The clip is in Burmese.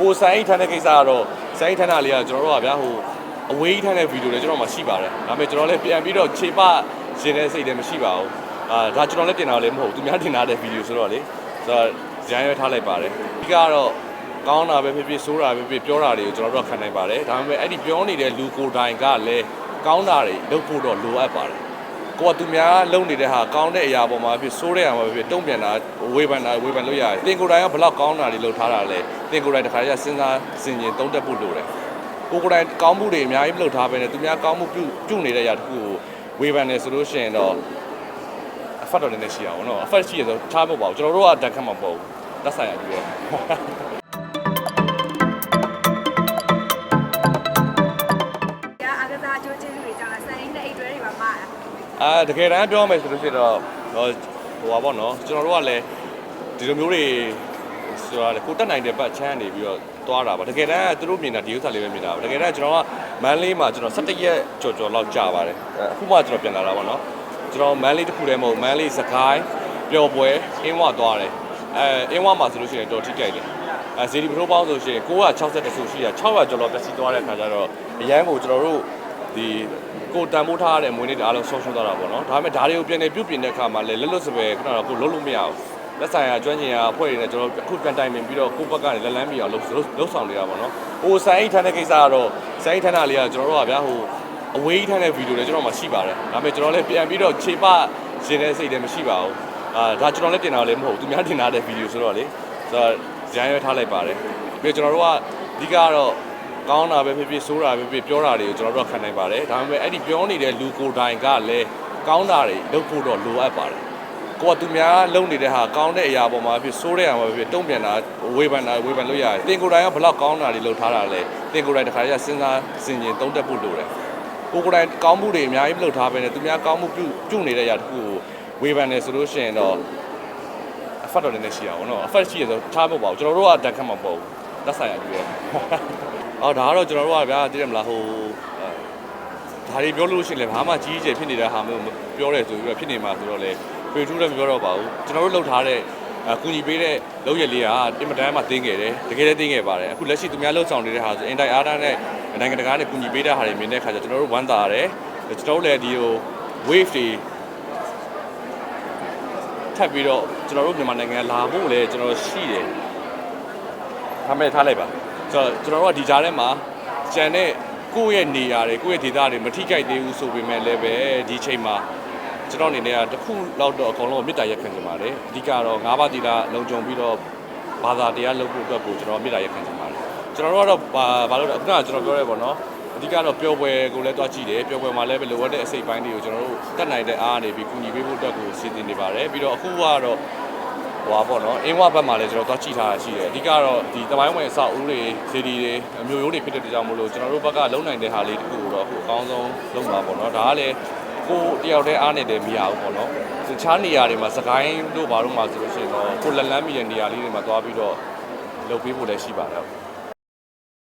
ဟိုဆိုင်အိတ်ထမ်းတဲ့ကိစ္စကတော့ဆိုင်အိတ်ထမ်းတာလေးကကျွန်တော်တို့ကဗျာဟိုအဝေးကြီးထမ်းတဲ့ဗီဒီယိုလည်းကျွန်တော်မှရှိပါတယ်ဒါပေမဲ့ကျွန်တော်လည်းပြန်ပြီးတော့ခြေပရှင်တဲ့စိတ်လည်းမရှိပါဘူးအာဒါကျွန်တော်လည်းတင်တာလည်းမဟုတ်ဘူးသူများတင်တာတဲ့ဗီဒီယိုဆိုတော့လေဆိုတော့ဇန်ရွက်ထားလိုက်ပါတယ်ဒီကတော့ကောင်းတာပဲဖြစ်ဖြစ်ဆိုးတာပဲဖြစ်ဖြစ်ပြောတာတွေကိုကျွန်တော်တို့ကခံနိုင်ပါတယ်ဒါပေမဲ့အဲ့ဒီပြောနေတဲ့လူကိုယ်တိုင်ကလည်းကောင်းတာတွေလုပ်ဖို့တော့လိုအပ်ပါတယ် ကိုကသူများလုံနေတဲ့ဟာကောင်းတဲ့အရာပေါ်မှာဖြစ်ဆိုးတဲ့အရာမှာဖြစ်တုံ့ပြန်တာဝေဖန်တာဝေဖန်လို့ရတယ်။တင်ကိုယ်တိုင်ကဘလောက်ကောင်းတာတွေလုပ်ထားတာလဲ။တင်ကိုယ်တိုင်တစ်ခါကျစဉ်းစားစင်ကျင်သုံးသပ်ဖို့လိုတယ်။ကိုယ်ကိုယ်တိုင်ကောင်းမှုတွေအများကြီးမလုပ်ထားဘဲနဲ့သူများကောင်းမှုပြုပြုနေတဲ့အရာတစ်ခုကိုဝေဖန်နေဆိုလို့ရှိရင်တော့အဖတ်တော်လည်းရှိအောင်နော်။အဖတ်ရှိရဆိုထားမဟုတ်ပါဘူး။ကျွန်တော်တို့ကဓာတ်ခတ်မှာမဟုတ်ဘူး။သက်ဆိုင်ရပြီးတော့ အာတကယ်တမ်းပြောမယ်ဆိုလို့ရှိရင်တော့ဟိုဟိုပါပေါ့နော်ကျွန်တော်တို့ကလည်းဒီလိုမျိုးတွေဆိုတာလေကိုတက်နိုင်တဲ့ဘတ်ချမ်းနေပြီးတော့သွားတာပါတကယ်တမ်းကသူတို့မြင်တာဒီဥစ္စာလေးပဲမြင်တာပါတကယ်တမ်းကျွန်တော်ကမန်လေးမှာကျွန်တော်17ရက်ကြော်ကြော်လောက်ကြာပါတယ်အဲအခုမှကျွန်တော်ပြန်လာတာပေါ့နော်ကျွန်တော်မန်လေးတစ်ခုတည်းမဟုတ်မန်လေးစကိုင်းပျော်ပွဲအင်းဝသွားတယ်အဲအင်းဝမှာဆိုလို့ရှိရင်တော်ထိကြိုက်တယ်အဲဇီဒီပထိုးပေါင်းဆိုရှင်960ဆိုရှိရ600ကျော်လောက်ပျက်စီးသွားတဲ့ခါကျတော့အရန်ကိုကျွန်တော်တို့ ဒီကိုတန်ဖိုးထားရတဲ့မွေးနေ့တွေအားလုံးဆုံးရှုံးသွားတာပေါ့နော်ဒါပေမဲ့ဒါတွေကိုပြန်နေပြုတ်ပြင်တဲ့အခါမှာလည်းလက်လွတ်စပယ်ခဏတော့ကိုလုံးလို့မရဘူးလက်ဆိုင်ရာကျွမ်းကျင်ရာအဖွဲ့တွေနဲ့ကျွန်တော်အခုပြန်တိုင်ပင်ပြီးတော့ကိုယ့်ဘက်ကနေလက်လန်းမီအောင်လှုပ်လှုပ်ဆောင်နေတာပေါ့နော်ဟိုဆိုင်အိတ်ထမ်းတဲ့ကိစ္စကတော့ဆိုင်အိတ်ထမ်းတာလေးကကျွန်တော်တို့ကဗျာဟိုအဝေးကြီးထမ်းတဲ့ဗီဒီယိုလည်းကျွန်တော်မှရှိပါတယ်ဒါပေမဲ့ကျွန်တော်လည်းပြန်ပြီးတော့ခြေပရှင်တဲ့စိတ်လည်းမရှိပါဘူးအာဒါကျွန်တော်လည်းတင်တာလည်းမဟုတ်ဘူးသူများတင်တာတဲ့ဗီဒီယိုဆိုတော့လေဆိုတော့ဇန်ရွက်ထားလိုက်ပါတယ်ပြီးတော့ကျွန်တော်တို့ကအဓိကကတော့ ကောင်းတာပဲဖြစ်ဖြစ်ဆိုးတာပဲဖြစ်ဖြစ်ပြောတာတွေကိုကျွန်တော်တို့ကခံနိုင်ပါတယ်ဒါပေမဲ့အဲ့ဒီပြောနေတဲ့လူကိုယ်တိုင်ကလည်းကောင်းတာတွေလုပ်ဖို့တော့လိုအပ်ပါတယ်ကိုကသူများလုံနေတဲ့ဟာကောင်းတဲ့အရာပေါ်မှာဖြစ်ဆိုးတဲ့အရာမှာဖြစ်တုံ့ပြန်တာဝေဖန်တာဝေဖန်လို့ရတယ်တင်ကိုယ်တိုင်ကဘလောက်ကောင်းတာတွေလုပ်ထားတာလဲတင်ကိုယ်တိုင်တစ်ခါကျစဉ်းစားစင်ကျင်သုံးသပ်ဖို့လိုတယ်ကိုကိုယ်တိုင်ကောင်းမှုတွေအများကြီးမလုပ်ထားဘဲနဲ့သူများကောင်းမှုပြုပြုနေတဲ့အရာတစ်ခုကိုဝေဖန်နေဆိုလို့ရှိရင်တော့အဖတ်တော်လည်းရှိအောင်နော်အဖတ်ရှိရဆိုထားမဟုတ်ပါဘူးကျွန်တော်တို့ကဓာတ်ခတ်မှာမဟုတ်ဘူး သက်ဆိုင်ရပြီးတော့အော်ဒါကတော့ကျွန်တော်တို့ကဗျာသိတယ်မလားဟိုဒါတွေပြောလို့ရှိရင်လည်းဘာမှကြီးကြီးကျယ်ဖြစ်နေတဲ့ဟာမျိုးပြောရဲဆိုပြီးတော့ဖြစ်နေမှာဆိုတော့လေဖေထူးလည်းမပြောတော့ပါဘူးကျွန်တော်တို့လှုပ်ထားတဲ့အခုညီပေးတဲ့လုပ်ရလေးကအင်မတန်မှတင်းခဲ့တယ်တကယ်လည်းတင်းခဲ့ပါတယ်အခုလက်ရှိသူများလှုပ်ဆောင်နေတဲ့ဟာဆိုအင်တိုက်အားထားနဲ့နိုင်ငံတကာနဲ့ကူညီပေးတဲ့ဟာတွေမြင်တဲ့အခါကျကျွန်တော်တို့ဝမ်းသာရတယ်ကျွန်တော်တို့လည်းဒီဟို wave တွေထပ်ပြီးတော့ကျွန်တော်တို့မြန်မာနိုင်ငံလာဖို့လည်းကျွန်တော်ရှိတယ် ထားမဲ့ထားလိုက်ပါဆိုတော့ကျွန်တော်တို့ကဒီကြားထဲမှာကျန်တဲ့ကိုယ့်ရဲ့နေရာတွေကိုယ့်ရဲ့ဒေသတွေမထိကြိုက်သေးဘူးဆိုပေမဲ့လည်းပဲဒီချိန်မှာကျွန်တော်အနေနဲ့ကတစ်ခုလောက်တော့အကုန်လုံးမေတ္တာရက်ခံကြပါတယ်အဓိကတော့၅ပါးတီလာလုံခြုံပြီးတော့ဘာသာတရားလုပ်ဖို့အတွက်ကိုကျွန်တော်မေတ္တာရက်ခံကြပါတယ်ကျွန်တော်တို့ကတော့ဘာဘာလို့လဲအခုနကကျွန်တော်ပြောရဲပေါ့နော်အဓိကတော့ပျော်ပွဲကိုလည်းတွားကြည့်တယ်ပျော်ပွဲမှာလည်းပဲလိုအပ်တဲ့အစိတ်ပိုင်းတွေကိုကျွန်တော်တို့တက်နိုင်တဲ့အားအနေပြီးကူညီပေးဖို့အတွက်ကိုစီစဉ်နေပါတယ်ပြီးတော့အခုကတော့ ဟိုပါပေါ့နော်အင်းဝဘက်မှာလည်းကျွန်တော်သွားကြည့်ထားတာရှိတယ်အဓိကတော့ဒီတမိုင်းဝင်အဆောက်အဦတွေစီဒီတွေအမျိုးရိုးတွေဖြစ်တဲ့ကြောင့်မို့လို့ကျွန်တော်တို့ဘက်ကလုံနိုင်တဲ့ဟာလေးတခုကိုတော့အခုအကောင်းဆုံးလုပ်မှာပေါ့နော်ဒါကလည်းကိုတယောက်တည်းအားနဲ့တည်းမရဘူးပေါ့နော်တခြားနေရာတွေမှာစကိုင်းတို့ဘာလို့မှဆိုလို့ရှိရင်တော့ကိုလက်လန်းမီရဲ့နေရာလေးတွေမှာသွားပြီးတော့လုပ်ပေးဖို့လည်းရှိပါတယ်